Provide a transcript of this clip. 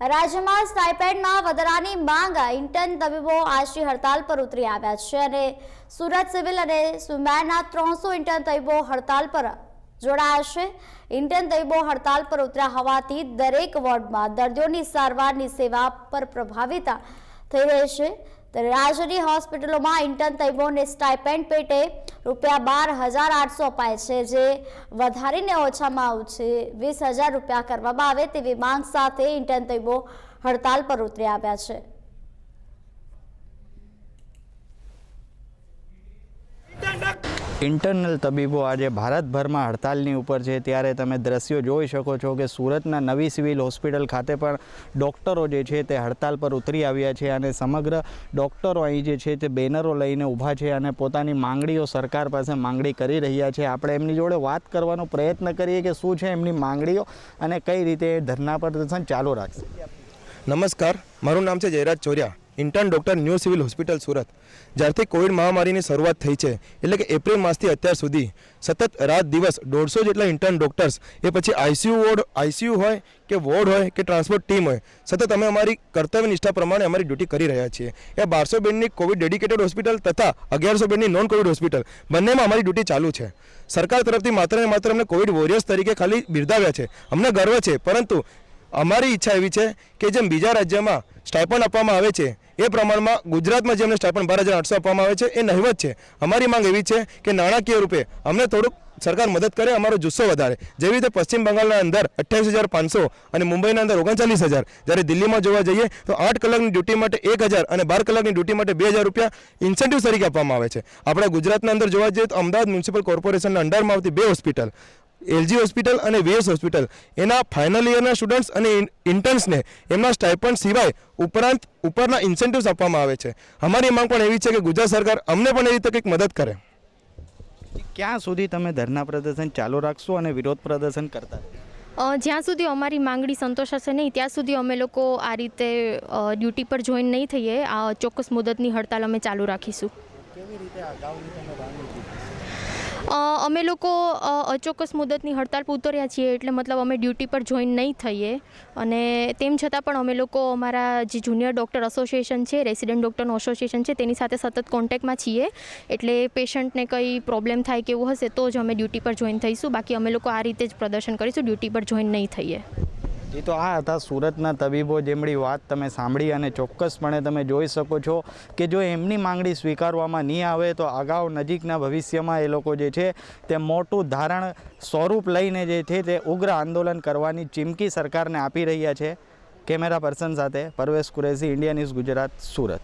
રાજ્યમાં સ્ટાઇપેન્ડમાં વધારાની માંગ ઇન્ટર્ન તબીબો આજથી હડતાલ પર ઉતરી આવ્યા છે અને સુરત સિવિલ અને સુમેરના ત્રણસો ઇન્ટર્ન તબીબો હડતાલ પર જોડાયા છે. ઇન્ટર્ન તબીબો હડતાલ પર ઉતર્યા હોવાથી દરેક વોર્ડમાં દર્દીઓની સારવારની સેવા પર પ્રભાવિત થઈ રહી છે. ત્યારે રાજ્યની હોસ્પિટલોમાં ઇન્ટર્ન તબીબોને સ્ટાઇપેન્ડ પેટે રૂપિયા બાર હજાર આઠસો અપાય છે, જે વધારીને ઓછામાં ઓછી વીસ હજાર રૂપિયા કરવામાં આવે તેવી માંગ સાથે ઇન્ટર્ન તબીબો હડતાલ પર ઉતરી આવ્યા છે. ઇન્ટરનલ તબીબો આજે ભારતભરમાં હડતાલની ઉપર છે. ત્યારે તમે દ્રશ્યો જોઈ શકો છો કે સુરતના નવી સિવિલ હોસ્પિટલ ખાતે પણ ડૉક્ટરો જે છે તે હડતાલ પર ઉતરી આવ્યા છે અને સમગ્ર ડૉક્ટરો અહીં જે છે તે બેનરો લઈને ઊભા છે અને પોતાની માંગણીઓ સરકાર પાસે માંગણી કરી રહ્યા છે. આપણે એમની જોડે વાત કરવાનો પ્રયત્ન કરીએ કે શું છે એમની માંગણીઓ અને કઈ રીતે ધરના પ્રદર્શન ચાલુ રાખશે. નમસ્કાર, મારું નામ છે Jayraj Chorya. Intern doctor new civil hospital Surat, જ્યારથી કોવિડ મહામારીની શરૂઆત થઈ છે, એટલે કે એપ્રિલ માસથી અત્યાર સુધી સતત રાત દિવસ દોઢસો જેટલા ઇન્ટર્ન ડૉક્ટર્સ, એ પછી આઈસીયુ વોર્ડ આઈસીયુ હોય કે વોર્ડ હોય કે ટ્રાન્સપોર્ટ ટીમ હોય, સતત અમે અમારી કર્તવ્ય નિષ્ઠા પ્રમાણે અમારી ડ્યુટી કરી રહ્યા છીએ. એ બારસો બેડની કોવિડ ડેડિકેટેડ હોસ્પિટલ તથા અગિયારસો બેડની નોન કોવિડ હોસ્પિટલ, બંનેમાં અમારી ડ્યુટી ચાલુ છે. સરકાર તરફથી માત્ર ને માત્ર અમને કોવિડ વોરિયર્સ તરીકે ખાલી બિરદાવ્યા છે. અમને ગર્વ છે, પરંતુ અમારી ઈચ્છા એવી છે કે જેમ બીજા રાજ્યમાં સ્ટાઇપન્ડ આપવામાં આવે છે એ પ્રમાણમાં ગુજરાતમાં જેમને સ્ટાઇપન્ડ બાર હજાર આઠસો આપવામાં આવે છે, એ નહિવત છે. અમારી માંગ એવી છે કે નાણાકીય રૂપે અમને થોડુંક સરકાર મદદ કરે, અમારો જુસ્સો વધારે. જેવી રીતે પશ્ચિમ બંગાળના અંદર અઠ્યાવીસ હજાર પાંચસો અને મુંબઈના અંદર ઓગણચાલીસ હજાર. જ્યારે દિલ્હીમાં જોવા જઈએ તો આઠ કલાકની ડ્યુટી માટે એક હજાર અને બાર કલાકની ડ્યુટી માટે બે હજાર રૂપિયા ઇન્સેન્ટિવ તરીકે આપવામાં આવે છે. આપણા ગુજરાતના અંદર જોવા જઈએ તો અમદાવાદ મ્યુનિસિપલ કોર્પોરેશનના અંડરમાં આવતી બે હોસ્પિટલ એલજી હોસ્પિટલ અને વીએસ હોસ્પિટલ. એના ફાઇનલ યરના સ્ટુડન્ટ્સ અને ઇન્ટર્ન્સને એમના સ્ટાઇપન્ડ સિવાય ઉપરાંત ઉપરના ઇન્સેન્ટિવ્સ આપવામાં આવે છે. અમારી માંગ પણ એવી છે કે ગુજરાત સરકાર અમને પણ એ રીતે કંઈક મદદ કરે. ક્યાં સુધી તમે ધરના પ્રદર્શન ચાલુ રાખશો અને વિરોધ પ્રદર્શન કરતા? જ્યાં સુધી અમારી માંગણી સંતોષાશે નહીં ત્યાં સુધી અમે લોકો આ રીતે ડ્યુટી પર જોઈન નહીં થઈએ. આ ચોક્કસ મુદતની હડતાલ અમે ચાલુ રાખીશું. અ, અમે લોકો અચોક્કસ મુદતની હડતાલ પૂતર્યા છીએ એટલે મતલબ અમે ડ્યુટી પર જોઈન નહીં થઈએ. અને તેમ છતાં પણ અમે લોકો અમારા જે જુનિયર ડૉક્ટર એસોસિએશન છે, રેસિડેન્ટ ડૉક્ટરનું એસોસિએશન છે, તેની સાથે સતત કોન્ટેક્ટમાં છીએ. એટલે પેશન્ટને કંઈ પ્રોબ્લેમ થાય કે એવું હશે તો જ અમે ડ્યુટી પર જોઈન થઈશું. બાકી અમે લોકો આ રીતે જ પ્રદર્શન કરીશું, ડ્યુટી પર જોઈન નહીં થઈએ. એ તો આ હતા સુરતના તબીબો જેમની વાત તમે સાંભળી અને ચોક્કસપણે તમે જોઈ શકો છો કે જો એમની માંગણી સ્વીકારવામાં નહીં આવે તો અગાઉ નજીકના ભવિષ્યમાં એ લોકો જે છે તે મોટું ધારણ સ્વરૂપ લઈને જે છે તે ઉગ્ર આંદોલન કરવાની ચીમકી સરકારને આપી રહ્યા છે. કેમેરા પર્સન સાથે પરવેશ કુરેશી, ઇન્ડિયા ન્યૂઝ ગુજરાત, સુરત.